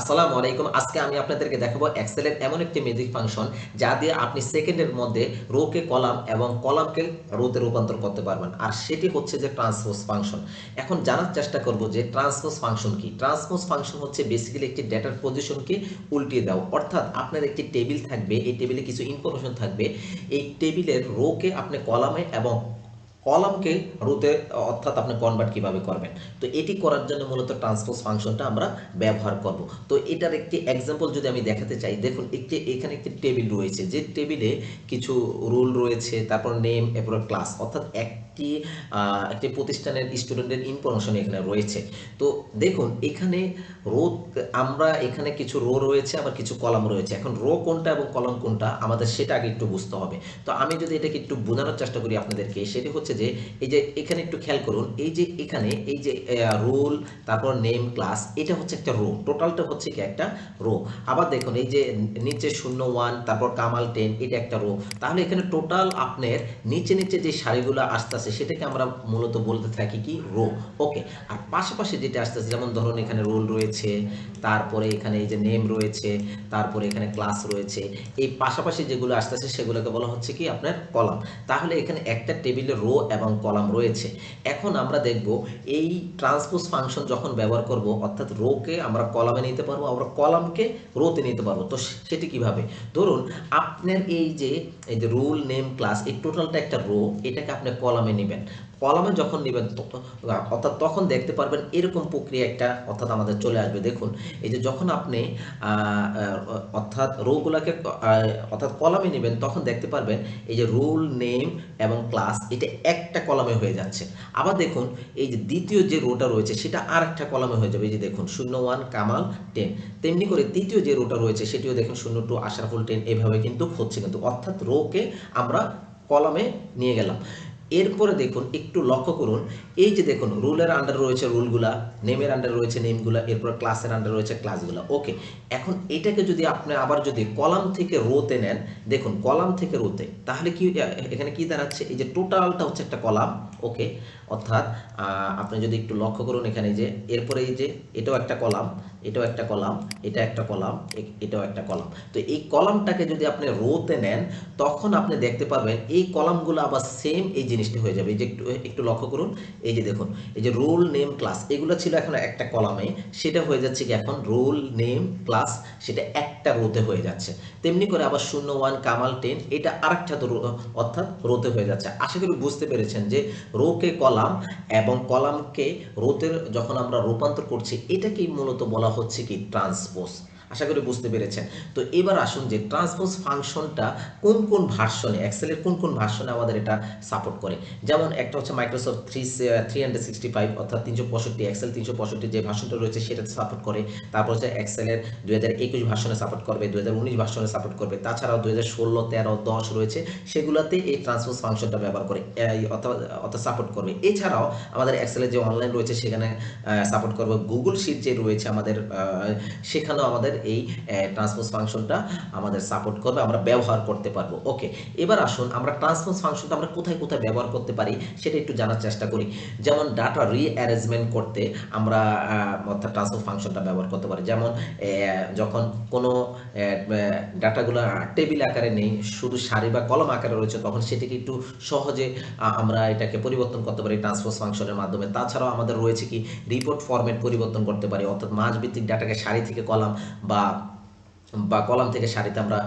আসসালামু আলাইকুম। আজকে আমি আপনাদেরকে দেখাবো এক্সেলের এমন একটি ম্যাজিক ফাংশন যা দিয়ে আপনি সেকেন্ডের মধ্যে রোকে কলাম এবং কলামকে রোতে রূপান্তর করতে পারবেন। আর সেটি হচ্ছে যে ট্রান্সপোজ ফাংশন এখন জানার চেষ্টা করব যে ট্রান্সপোজ ফাংশন কি? ট্রান্সপোজ ফাংশন হচ্ছে বেসিক্যালি একটি ডেটার পজিশনকে উল্টিয়ে দাও। অর্থাৎ আপনার একটি টেবিল থাকবে, এই টেবিলে কিছু ইনফরমেশন থাকবে। এই টেবিলের রোকে আপনি কলামে এবং কলামকে রুতে, অর্থাৎ আপনি কনভার্ট কীভাবে করবেন। তো এটি করার জন্য মূলত ট্রান্সপোজ ফাংশনটা আমরা ব্যবহার করব। তো এটার একটি এক্সাম্পল যদি আমি দেখাতে চাই, দেখুন একটি, এখানে একটি টেবিল রয়েছে। যে টেবিলে কিছু রুল রয়েছে, তারপর নেম এরপর ক্লাস অর্থাৎ একটি একটি প্রতিষ্ঠানের স্টুডেন্টের ইনফরমেশন এখানে রয়েছে। তো দেখুন, এখানে রো আমরা এখানে কিছু রো রয়েছে, আবার কিছু কলাম রয়েছে। এখন রো কোনটা এবং কলাম কোনটা, আমাদের সেটা আগে একটু বুঝতে হবে। তো আমি যদি এটাকে একটু বোঝানোর চেষ্টা করি আপনাদেরকে, সেটি হচ্ছে যে, এই যে এখানে একটু খেয়াল করুন, এই যে এখানে, এই যে রোল, তারপর নেম, ক্লাস, এটা হচ্ছে একটা রো টোটালটা হচ্ছে কি একটা রো আবার দেখুন, এই যে নিচে শূন্য ওয়ান, তারপর কামাল টেন, এটা একটা রো তাহলে এখানে টোটাল আপনার নিচে নিচে যে সারিগুলো আসতেছে, সেটাকে আমরা মূলত বলতে থাকি কি? রো ওকে, আর পাশাপাশি যেটা আসতেছে, যেমন ধরুন এখানে রোল রয়েছে, তারপরে এখানে এই যে নেম রয়েছে, তারপরে এখানে ক্লাস রয়েছে, এই পাশাপাশি যেগুলো আসতেছে, সেগুলোকে বলা হচ্ছে কি আপনার কলাম। তাহলে এখানে একটা টেবিলে রো এবং কলাম রয়েছে। এখন আমরা দেখব এই ট্রান্সপোজ ফাংশন যখন ব্যবহার করব, অর্থাৎ রোকে আমরা কলামে নিতে পারব, আমরা কলামকে রোতে নিতে পারব। তো সেটি কীভাবে? ধরুন, আপনার এই যে এই যে রুল নেম ক্লাস এই টোটালটা একটা রো এটাকে আপনি কলামে নেবেন। কলামে যখন নেবেন অর্থাৎ তখন দেখতে পারবেন এরকম প্রক্রিয়া একটা, অর্থাৎ আমাদের চলে আসবে। দেখুন, এই যে যখন আপনি অর্থাৎ রোগুলাকে অর্থাৎ কলামে নেবেন, তখন দেখতে পারবেন এই যে রুল, নেম এবং ক্লাস, এটা একটা কলামে হয়ে যাচ্ছে। আবার দেখুন, এই যে দ্বিতীয় যে রোটা রয়েছে, সেটা আর একটা কলামে হয়ে যাবে। এই যে দেখুন, শূন্য ওয়ান, কামাল, টেন। তেমনি করে তৃতীয় যে রোটা রয়েছে, সেটিও দেখুন, শূন্য টু আশরাফুল টেন, এভাবে কিন্তু হচ্ছে। কিন্তু অর্থাৎ রোকে আমরা কলামে নিয়ে গেলাম। এরপরে দেখুন, একটু লক্ষ্য করুন। এই যে দেখুন, রুলের আন্ডার রয়েছে রুলগুলা নেমের আন্ডার রয়েছে নেমগুলা এরপর ক্লাসের আন্ডার রয়েছে ক্লাসগুলা ওকে এখন এটাকে যদি আপনি আবার যদি কলাম থেকে রোতে নেন, দেখুন কলাম থেকে রোতে তাহলে কি, এখানে কি দাঁড়াচ্ছে? এই যে টোটালটা হচ্ছে একটা কলাম ওকে অর্থাৎ আপনি যদি একটু লক্ষ্য করুন এখানে যে, এরপরে এই যে, এটাও একটা কলাম এটাও একটা কলাম, এটা একটা কলাম এটাও একটা কলাম। তো এই কলামটাকে যদি আপনি রোতে নেন, তখন আপনি দেখতে পারবেন এই কলামগুলো আবার সেম এই জিনিসটা হয়ে যাবে। এই যে একটু একটু লক্ষ্য করুন, এই যে দেখুন, এই যে রোল নেম ক্লাস এগুলো ছিল এখন একটা কলামে, সেটা হয়ে যাচ্ছে কি এখন রোল নেম ক্লাস সেটা একটা রোতে হয়ে যাচ্ছে। তেমনি করে আবার শূন্য ওয়ান কামাল টেন এটা আরেকটা অর্থাৎ রোতে হয়ে যাচ্ছে। আশা করি বুঝতে পেরেছেন যে রোকে কলাম এবং কলামকে রোতে যখন আমরা রূপান্তর করছি, এটাকেই মূলত বলা হচ্ছে কি ট্রান্সপোজ আশা করি বুঝতে পেরেছেন। তো এবার আসুন যে ট্রান্সপোজ ফাংশনটা কোন কোন ভার্সনে এক্সেলের কোন কোন ভার্সনে আমাদের এটা সাপোর্ট করে। যেমন একটা হচ্ছে Microsoft three three hundred sixty five অর্থাৎ তিনশো পঁয়ষট্টি এক্সেল তিনশো পঁয়ষট্টি যে ভার্সনটা রয়েছে সেটাতে সাপোর্ট করে। তারপর হচ্ছে এক্সেলের দুই হাজার একুশ ভার্সনে সাপোর্ট করবে দুই হাজার উনিশ ভার্সনে সাপোর্ট করবে। তাছাড়াও দু হাজার ষোলো, তেরো, দশ রয়েছে, সেগুলোতে এই ট্রান্সপোজ ফাংশনটা ব্যবহার করে অর্থাৎ সাপোর্ট করবে। এছাড়াও আমাদের এক্সেলের যে অনলাইন রয়েছে, সেখানে সাপোর্ট করবে। গুগল শিট যে রয়েছে আমাদের সেখানেও আমাদের এই ট্রান্সপোজ ফাংশনটা আমাদের সাপোর্ট করবে, আমরা ব্যবহার করতে পারব। ওকে এবার আসুন, আমরা ট্রান্সপোজ ফাংশনটা আমরা কোথায় কোথায় ব্যবহার করতে পারি সেটা একটু জানার চেষ্টা করি। যেমন ডাটা রিঅ্যারেঞ্জমেন্ট করতে আমরা অর্থাৎ ট্রান্সপোজ ফাংশনটা ব্যবহার করতে পারি। যেমন যখন কোনো ডাটাগুলো টেবিল আকারে নেই, শুধু সারি বা কলম আকারে রয়েছে, তখন সেটিকে একটু সহজে আমরা এটাকে পরিবর্তন করতে পারি ট্রান্সপোজ ফাংশনের মাধ্যমে। তাছাড়াও আমাদের রয়েছে কি রিপোর্ট ফরম্যাট পরিবর্তন করতে পারি। অর্থাৎ মাঝ ভিত্তিক ডাটাকে সারি থেকে কলাম বা বা কলাম থেকে সারিতে আমরা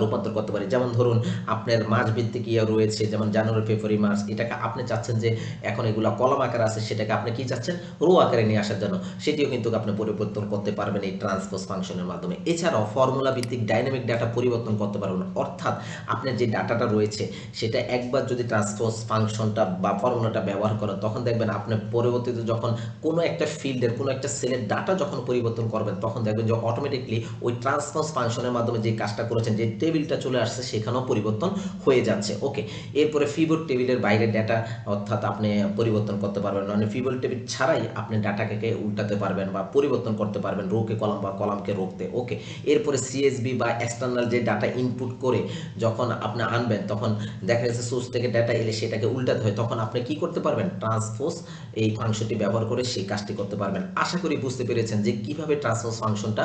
রূপান্তর করতে পারি। যেমন ধরুন, আপনার মাঝ ভিত্তিক ইয়ে রয়েছে, যেমন জানুয়ারি, ফেব্রুয়ারি, মার্চ, এটাকে আপনি চাচ্ছেন যে এখন এগুলা কলম আকারে আছে, সেটাকে আপনি কি চাচ্ছেন? রো আকারে নিয়ে আসার জন্য। সেটিও কিন্তু আপনি পরিবর্তন করতে পারবেন এই ট্রান্সপোজ ফাংশনের মাধ্যমে। এছাড়াও ফর্মুলা ভিত্তিক ডাইনামিক ডাটা পরিবর্তন করতে পারবেন। অর্থাৎ আপনার যে ডাটাটা রয়েছে, সেটা একবার যদি ট্রান্সপোজ ফাংশনটা বা ফর্মুলাটা ব্যবহার করেন তখন দেখবেন আপনি পরবর্তীতে যখন কোনো একটা ফিল্ডের কোনো একটা সেলের ডাটা যখন পরিবর্তন করবেন, তখন দেখবেন যে অটোমেটিকলি ওই ট্রান্সপোজ ফাংশনের মাধ্যমে যে কাজটা করেছেন, যে টেবিলটা চলে আসছে, সেখানেও পরিবর্তন হয়ে যাচ্ছে। ওকে এরপরে ফিবোর্ড টেবিলের বাইরে ডাটা অর্থাৎ আপনি পরিবর্তন করতে পারবেন মানে ফিবোর্ড টেবিল ছাড়াই আপনি ডাটাকে উল্টাতে পারবেন বা পরিবর্তন করতে পারবেন রোকে কলাম বা কলামকে রোকতে ওকে এরপরে সিএসবি বা এক্সটার্নাল যে ডাটা ইনপুট করে যখন আপনি আনবেন, তখন দেখা যাচ্ছে সোর্স থেকে ডাটা এলে সেটাকে উল্টাতে হয়। তখন আপনি কি করতে পারবেন? ট্রান্সপোজ এই ফাংশনটি ব্যবহার করে সেই কাজটি করতে পারবেন। আশা করি বুঝতে পেরেছেন যে কীভাবে ট্রান্সপোজ ফাংশনটা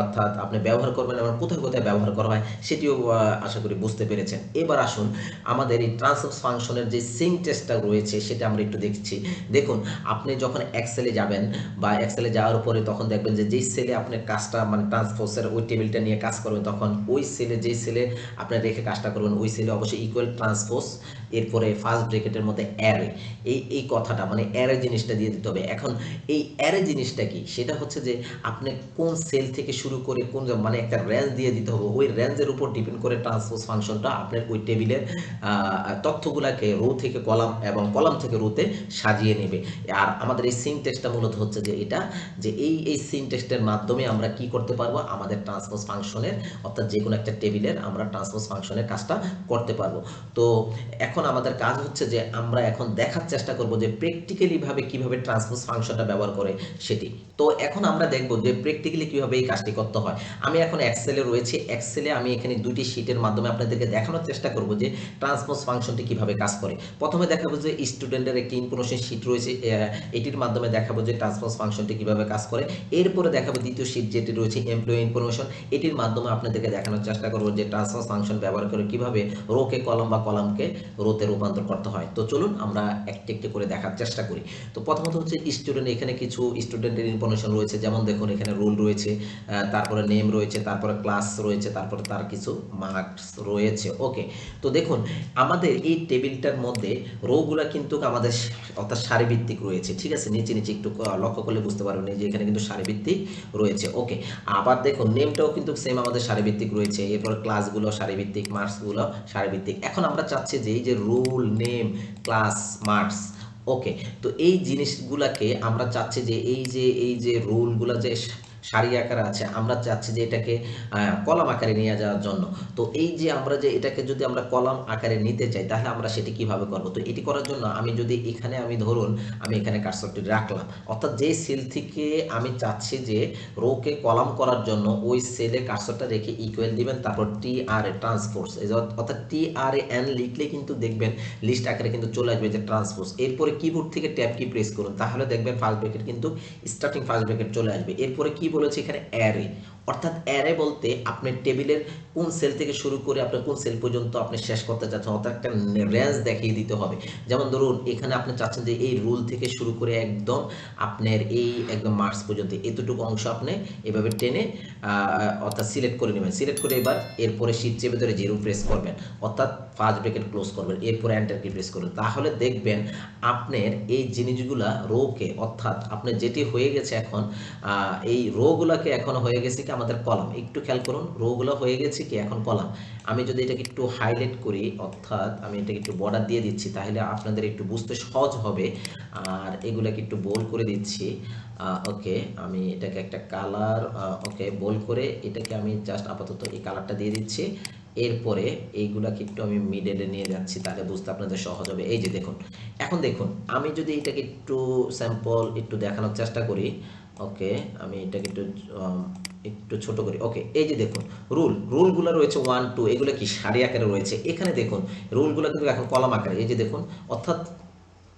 অর্থাৎ আপনি ব্যবহার করবেন এবং কোথায় কোথায় ব্যবহার করা হয় সেটিও আশা করি বুঝতে পেরেছেন। এবার আসুন আমাদের এই ট্রান্সপোজ ফাংশনের যে সিং টেস্টটা রয়েছে সেটা আমরা একটু দেখছি। দেখুন, আপনি যখন এক্সেলে যাবেন বা এক্সেলে যাওয়ার পরে তখন দেখবেন যে যেই সেলে আপনার কাজটা মানে ট্রান্সপোজের ওই টেবিলটা নিয়ে কাজ করবেন, তখন ওই সেলে যেই সেলে আপনি রেখে কাজটা করবেন, ওই সেলে অবশ্যই ইকুয়াল ট্রান্সপোজ এরপরে ফার্স্ট ব্রেকেটের মধ্যে অ্যারে এই এই কথাটা মানে অ্যারে জিনিসটা দিয়ে দিতে হবে। এখন এই অ্যারে জিনিসটা কি? সেটা হচ্ছে যে আপনি কোন সেল থেকে শুরু করে কোন মানে একটা রেঞ্জ দিয়ে দিতে হবে। ওই রেঞ্জের উপর ডিপেন্ড করে ট্রান্সপোজ ফাংশনটা আপনার ওই টেবিলের তথ্যগুলাকে রো থেকে কলাম এবং কলাম থেকে রোতে সাজিয়ে নেবে। আর আমাদের এই সিন টেক্সটটা মূলত হচ্ছে যে এটা, যে এই এই সিন টেক্সটের মাধ্যমে আমরা কি করতে পারব? আমাদের ট্রান্সপোজ ফাংশনের অর্থাৎ যে কোনো একটা টেবিলের আমরা ট্রান্সপোজ ফাংশনের কাজটা করতে পারব। তো এখন আমাদের কাজ হচ্ছে যে আমরা এখন দেখার চেষ্টা করব যে প্র্যাকটিক্যালি ভাবে কীভাবে ট্রান্সপোজ ফাংশনটা ব্যবহার করে সেটি। তো এখন আমরা দেখব যে প্র্যাকটিক্যালি কীভাবে এই কাজটি করতে হয়। আমি এখন এক্সেলে রয়েছে। এক্সেলে আমি এখানে দুটি শীটের মাধ্যমে আপনাদেরকে দেখানোর চেষ্টা করব যে ট্রান্সপোজ ফাংশনটি কীভাবে কাজ করে। প্রথমে দেখাবো যে স্টুডেন্টের একটি ইনফরমেশন শীট রয়েছে এটির মাধ্যমে দেখাবো যে ট্রান্সপোজ ফাংশনটি কীভাবে কাজ করে। এরপরে দেখাবো দ্বিতীয় শীট যেটি রয়েছে এমপ্লয়ি ইনফরমেশন এটির মাধ্যমে আপনাদেরকে দেখানোর চেষ্টা করব যে ট্রান্সপোজ ফাংশন ব্যবহার করে কীভাবে রোকে কলম বা কলামকে রোতে রূপান্তর করতে হয়। তো চলুন আমরা একটি একটি করে দেখার চেষ্টা করি। তো প্রথমত হচ্ছে স্টুডেন্ট এখানে কিছু স্টুডেন্টের ইনফরমেশন রয়েছে। যেমন দেখুন, এখানে রোল রয়েছে তারপরে নেম রয়েছে, তারপরে ক্লাস রয়েছে, তারপরে তার কিছু মার্কস রয়েছে। ওকে তো দেখুন, আমাদের এই টেবিলটার মধ্যে রোগুলা কিন্তু আমাদের অর্থাৎ সারিভিত্তিক রয়েছে। ঠিক আছে? নিচে নিচে একটু লক্ষ্য করলে বুঝতে পারবেন যে এখানে কিন্তু সারিভিত্তিক রয়েছে। ওকে আবার দেখুন নেমটাও কিন্তু সেম আমাদের সারিভিত্তিক রয়েছে। এরপর ক্লাসগুলো সারিভিত্তিক মার্কসগুলো সারিভিত্তিক। এখন আমরা চাচ্ছি যে এই যে rule, name, class, marks. Okay, তো এই জিনিসগুলাকে আমরা চাচ্ছি যে এই যে এই যে রুলগুলো যে সারি আকারে আছে, আমরা চাচ্ছি যে এটাকে কলাম আকারে নিয়ে যাওয়ার জন্য। তো এই যে আমরা যে এটাকে যদি আমরা কলাম আকারে নিতে চাই, তাহলে আমরা সেটি কীভাবে করব? তো এটি করার জন্য আমি যদি এখানে আমি ধরুন, আমি এখানে কার্সরটি রাখলাম, অর্থাৎ যে সেল থেকে আমি চাচ্ছি যে রোকে কলাম করার জন্য, ওই সেলে কার্সরটা রেখে ইকুয়াল দিবেন, তারপর টি আর এ ট্রান্সপোর্টস অর্থাৎ টি আর এ এন লিখলে কিন্তু দেখবেন লিস্ট আকারে কিন্তু চলে আসবে যে ট্রান্সপোর্টস এরপরে কিবোর্ড থেকে ট্যাব কি প্রেস করুন, তাহলে দেখবেন ফার্স্ট ব্রেকেট কিন্তু স্টার্টিং ফার্স্ট ব্রেকেট চলে আসবে। এরপরে কি বলেছে এখানে? অ্যারে অর্থাৎ অ্যারে বলতে আপনি টেবিলের কোন সেল থেকে শুরু করে আপনার কোন সেল পর্যন্ত আপনি শেষ করতে চাচ্ছেন, অর্থাৎ একটা রেঞ্জ দেখিয়ে দিতে হবে। যেমন ধরুন, এখানে আপনি চাচ্ছেন যে এই রুল থেকে শুরু করে একদম আপনার এই একদম মার্কস পর্যন্ত, এতটুকু অংশ আপনি এভাবে টেনে অর্থাৎ সিলেক্ট করে নেবেন। সিলেক্ট করে এবার এরপরে শীত চেপে ধরে জিরো প্রেস করবেন, অর্থাৎ ফার্স্ট ব্রেকেট ক্লোজ করবেন, এরপরে এন্টার কি প্রেস করবেন। তাহলে দেখবেন আপনার এই জিনিসগুলা রোকে অর্থাৎ আপনার যেটি হয়ে গেছে এখন এই রোগুলাকে এখন হয়ে গেছে কি আমাদের কলাম। একটু খেয়াল করুন, রোগুলো হয়ে গেছে কি? এখন কলাম। আমি যদি এটাকে একটু হাইলাইট করি, অর্থাৎ আমি এটাকে একটু বর্ডার দিয়ে দিচ্ছি, তাহলে আপনাদের একটু বুঝতে সহজ হবে। আর এগুলাকে একটু বোল্ড করে দিচ্ছি। ওকে আমি এটাকে একটা কালার ওকে বোল্ড করে এটাকে আমি জাস্ট আপাতত এই কালারটা দিয়ে দিচ্ছি। এরপরে এইগুলাকে একটু আমি মিডেলে নিয়ে যাচ্ছি, তাহলে বুঝতে আপনাদের সহজ হবে। এই যে দেখুন, এখন দেখুন, আমি যদি এটাকে একটু স্যাম্পল একটু দেখানোর চেষ্টা করি ওকে, আমি এটাকে একটু একটু ছোট করি। ওকে, এই যে দেখুন, রুল, রুলগুলো রয়েছে ওয়ান টু এগুলো কি সারি আকারে রয়েছে? এখানে দেখুন, রুলগুলো কিন্তু এখন কলম আকারে। এই যে দেখুন, অর্থাৎ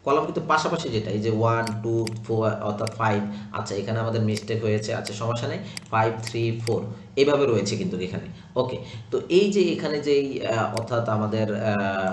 কলম কিন্তু পাশাপাশি যেটা, এই যে ওয়ান টু ফোর অর্থাৎ ফাইভ আচ্ছা এখানে আমাদের মিস্টেক হয়েছে আচ্ছা সমস্যা নেই। ফাইভ থ্রি ফোর এইভাবে রয়েছে কিন্তু এখানে। ওকে তো এই যে এখানে যেই অর্থাৎ আমাদের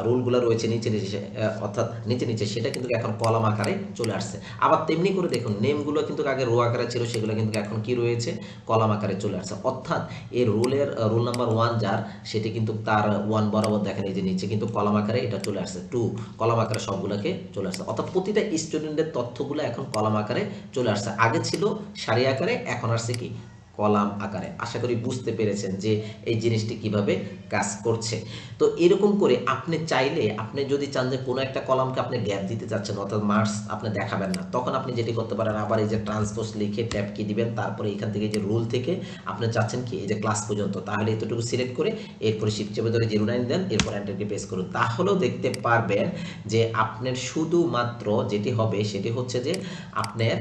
রুলগুলো রয়েছে নিচে নিচে অর্থাৎ নিচে নিচে, সেটা কিন্তু এখন কলাম আকারে চলে আসছে। আবার তেমনি করে দেখুন নেমগুলো কিন্তু আগে রো আকারে ছিল, সেগুলো কিন্তু এখন কি রয়েছে? কলাম আকারে চলে আসছে। অর্থাৎ এই রুলের রুল নাম্বার ওয়ান যার, সেটি কিন্তু তার ওয়ান বরাবর দেখেন এই যে নিচে কিন্তু কলাম আকারে এটা চলে আসছে। টু কলাম আকারে সবগুলোকে চলে আসছে। অর্থাৎ প্রতিটা স্টুডেন্টের তথ্যগুলো এখন কলাম আকারে চলে আসছে। আগে ছিল সারি আকারে, এখন আসছে কি? কলাম আকারে। আশা করি বুঝতে পেরেছেন যে এই জিনিসটি কীভাবে কাজ করছে। তো এরকম করে আপনি চাইলে, আপনি যদি চান যে কোনো একটা কলামকে আপনি গ্যাপ দিতে চাচ্ছেন, অর্থাৎ মার্কস আপনি দেখাবেন না, তখন আপনি যেটি করতে পারেন, আবার এই যে ট্রান্সপোজ লিখে ট্যাব কি দিবেন, তারপরে এখান থেকে যে রুল থেকে আপনি চাচ্ছেন কি, এই যে ক্লাস পর্যন্ত, তাহলে এতটুকু সিলেক্ট করে এরপরে শিফট চেপে ধরে জিরো নাইন দেন, এরপর এন্টারকে প্রেস করুন। তাহলেও দেখতে পারবেন যে আপনার শুধুমাত্র যেটি হবে, সেটি হচ্ছে যে আপনার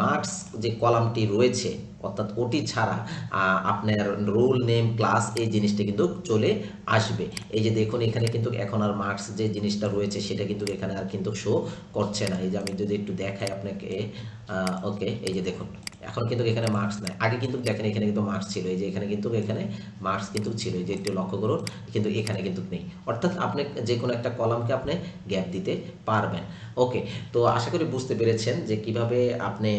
মার্কস যে কলামটি রয়েছে, অর্থাৎ ওটি ছাড়া আহ, আপনার রোল নেম ক্লাস এই জিনিসটা কিন্তু চলে আসবে। এই যে দেখুন এখানে কিন্তু এখন আর মার্কস যে জিনিসটা রয়েছে সেটা কিন্তু এখানে আর কিন্তু শো করছে না। এই যে আমি যদি একটু দেখাই আপনাকে ওকে এই যে দেখুন এখন কিন্তু এখানে মার্কস নাই। আগে কিন্তু দেখেন এখানে কিন্তু মার্কস ছিল। এই যে এখানে কিন্তু এখানে মার্কস কিন্তু ছিল। এই যে একটু লক্ষ্য করুন কিন্তু এখানে কিন্তু নেই। অর্থাৎ আপনি যে কোনো একটা কলামকে আপনি গ্যাপ দিতে পারবেন। ওকে তো আশা করি বুঝতে পেরেছেন যে কীভাবে আপনি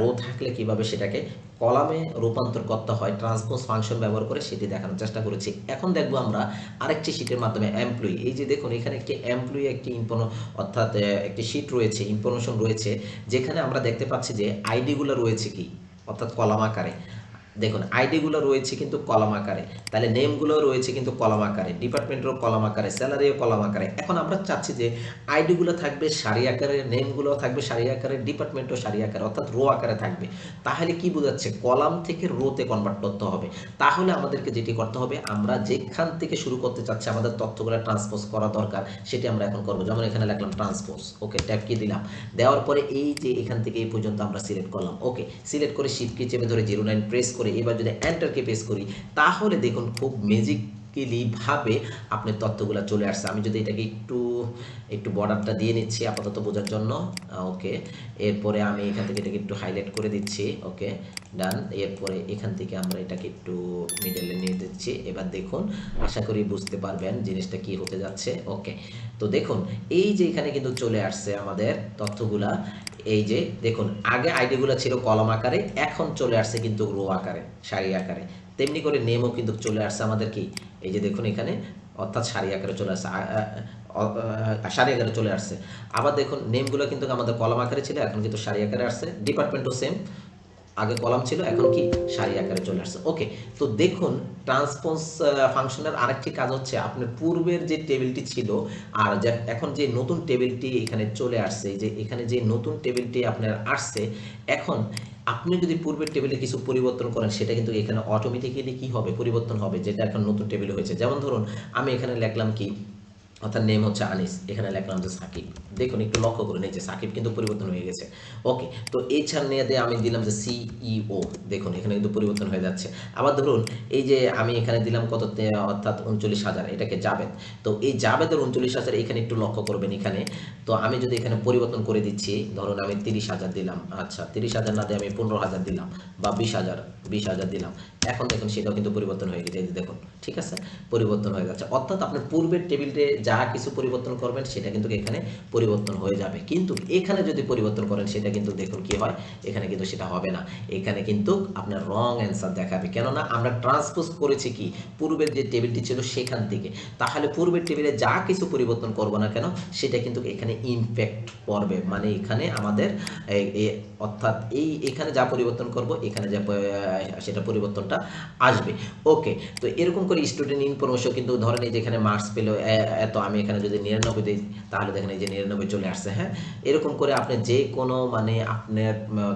রো থাকলে কীভাবে সেটাকে কলামে রূপান্তর করতে হয় ট্রান্সপোজ ফাংশন ব্যবহার করে সেটি দেখানোর চেষ্টা করেছি। এখন দেখব আমরা আরেকটি শীটের মাধ্যমে এমপ্লয়ি এই যে দেখুন, এখানে একটি এমপ্লয়ি একটি ইনফর্ম অর্থাৎ একটি শীট রয়েছে ইনফরমেশন রয়েছে, যেখানে আমরা দেখতে পাচ্ছি যে আইডিগুলো রয়েছে কি? অর্থাৎ কলাম আকারে। দেখুন আইডিগুলো রয়েছে কিন্তু কলাম আকারে, তাহলে নেমগুলো রয়েছে কিন্তু কলাম আকারে ডিপার্টমেন্টেরও কলাম আকারে স্যালারিও কলাম আকারে। এখন আমরা চাচ্ছি যে আইডিগুলো থাকবে সারি আকারে নেমগুলো থাকবে সারি আকারে ডিপার্টমেন্টও সারি আকারে, অর্থাৎ রো আকারে থাকবে। তাহলে কি বোঝাচ্ছে? কলাম থেকে রোতে কনভার্ট করতে হবে। তাহলে আমাদেরকে যেটি করতে হবে, আমরা যেখান থেকে শুরু করতে চাচ্ছি, আমাদের তথ্যগুলো ট্রান্সপোজ করা দরকার, সেটি আমরা এখন করব। যেমন এখানে লিখলাম ট্রান্সপোজ ওকে ট্যাপ কি দিলাম? দেওয়ার পরে এই যে এখান থেকে এই পর্যন্ত আমরা সিলেক্ট করলাম, ওকে সিলেক্ট করে শিফট কি চেপে ধরে জিরো নাইন প্রেস করে এবার যদি এন্টারকে প্রেস করি, তাহলে দেখুন খুব ম্যাজিক্যালি ভাবে আপনার তথ্যগুলো চলে আসছে। আমি যদি এটাকে একটু একটু বর্ডারটা দিয়ে নিচ্ছি আপাতত বোঝার জন্য ওকে এরপরে আমি এখান থেকে এটাকে একটু হাইলাইট করে দিচ্ছি ওকে ডান এরপরে এখান থেকে আমরা এটাকে একটু মিডলে নিয়ে দিচ্ছি। এবার দেখুন, আশা করি বুঝতে পারবেন জিনিসটা কি হতে যাচ্ছে ওকে তো দেখুন, এই যে এখানে কিন্তু চলে আসছে আমাদের তথ্যগুলা এই যে, দেখুন, আগে আইডিগুলো ছিল কলম আকারে, এখন চলে আসছে কিন্তু রো আকারে, সারি আকারে। তেমনি করে নেমও কিন্তু চলে আসছে আমাদের কি? এই যে দেখুন এখানে, অর্থাৎ সারি আকারে চলে আসছে সারি আকারে চলে আসছে। আবার দেখুন নেমগুলো কিন্তু আমাদের কলম আকারে ছিল, এখন কিন্তু সারি আকারে আসছে। ডিপার্টমেন্টও সেম আগে কলাম ছিল, এখন কি? সারি আকারে চলে আসছে। ওকে তো দেখুন ট্রান্সপোজ ফাংশনের আরেকটি কাজ হচ্ছে আপনার পূর্বের যে টেবিলটি ছিল, আর এখন যে নতুন টেবিলটি এখানে চলে আসছে, যে এখানে যে নতুন টেবিলটি আপনার আসছে, এখন আপনি যদি পূর্বের টেবিলে কিছু পরিবর্তন করেন, সেটা কিন্তু এখানে অটোমেটিক্যালি কি হবে? পরিবর্তন হবে, যেটা এখন নতুন টেবিল হয়েছে। যেমন ধরুন, আমি এখানে লিখলাম কি? অর্থাৎ নেম হচ্ছে আনিস, এখানে লিখলাম যে সাকিব। দেখুন, একটু লক্ষ্য করুন এই যে সাকিব কিন্তু পরিবর্তন হয়ে গেছে। ওকে তো এই নিয়ে আমি দিলাম যে সিইও দেখুন, এখানে কিন্তু পরিবর্তন হয়ে যাচ্ছে। আবার ধরুন, এই যে আমি এখানে দিলাম কত অর্থাৎ উনচল্লিশ হাজার, এটাকে জাবেদ। তো এই জাবেদের উনচল্লিশ হাজার এখানে একটু লক্ষ্য করবেন এখানে। তো আমি যদি এখানে পরিবর্তন করে দিচ্ছি, ধরুন আমি তিরিশ হাজার দিলাম আচ্ছা তিরিশ হাজার না দিয়ে আমি পনেরো হাজার দিলাম, বা বিশ হাজার বিশ হাজার দিলাম। এখন দেখুন, সেটাও কিন্তু পরিবর্তন হয়ে গেছে। দেখুন, ঠিক আছে? পরিবর্তন হয়ে যাচ্ছে। অর্থাৎ আপনার পূর্বের টেবিলে যা কিছু পরিবর্তন করবেন, সেটা কিন্তু এখানে পরিবর্তন হয়ে যাবে। কিন্তু এখানে যদি পরিবর্তন করেন, সেটা কিন্তু দেখুন কি হয়, এখানে কিন্তু সেটা হবে না। এখানে কিন্তু আপনার রং অ্যান্সার দেখাবে। কেননা আমরা ট্রান্সপোজ করেছি কি? পূর্বের যে টেবিলটি ছিল সেখান থেকে। তাহলে পূর্বের টেবিলে যা কিছু পরিবর্তন করব না কেন, সেটা কিন্তু এখানে ইমপ্যাক্ট পড়বে। মানে এখানে আমাদের অর্থাৎ এই, এখানে যা পরিবর্তন করব, এখানে যা সেটা পরিবর্তনটা আসবে। ওকে তো এরকম করে স্টুডেন্ট ইনফরমেশন কিন্তু ধরেন এই যেখানে মার্কস পেল এত আমি এখানে যদি নিরানব্বই দিই, তাহলে দেখেন এই যে নিরানব্বই চলে আসছে হ্যাঁ? এরকম করে আপনি যে কোনো মানে আপনার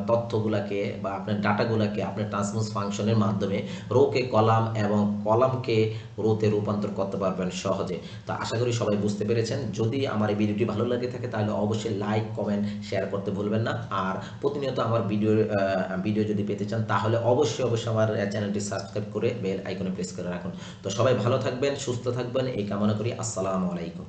তথ্যগুলাকে বা আপনার ডাটাগুলাকে আপনার ট্রান্সমোস ফাংশনের মাধ্যমে রোকে কলাম এবং কলামকে রোতে রূপান্তর করতে পারবেন সহজে। তো আশা করি সবাই বুঝতে পেরেছেন। যদি আমার এই ভিডিওটি ভালো লাগে থাকে, তাহলে অবশ্যই লাইক কমেন্ট শেয়ার করতে ভুলবেন না। আর প্রতিনিয়ত আমার ভিডিও ভিডিও যদি পেতে চান, তাহলে অবশ্যই অবশ্যই আমার চ্যানেলটি সাবস্ক্রাইব করে বেল আইকনে প্রেস করে রাখুন। তো সবাই ভালো থাকবেন, সুস্থ থাকবেন, এই কামনা করি। আসসালামু আলাইকুম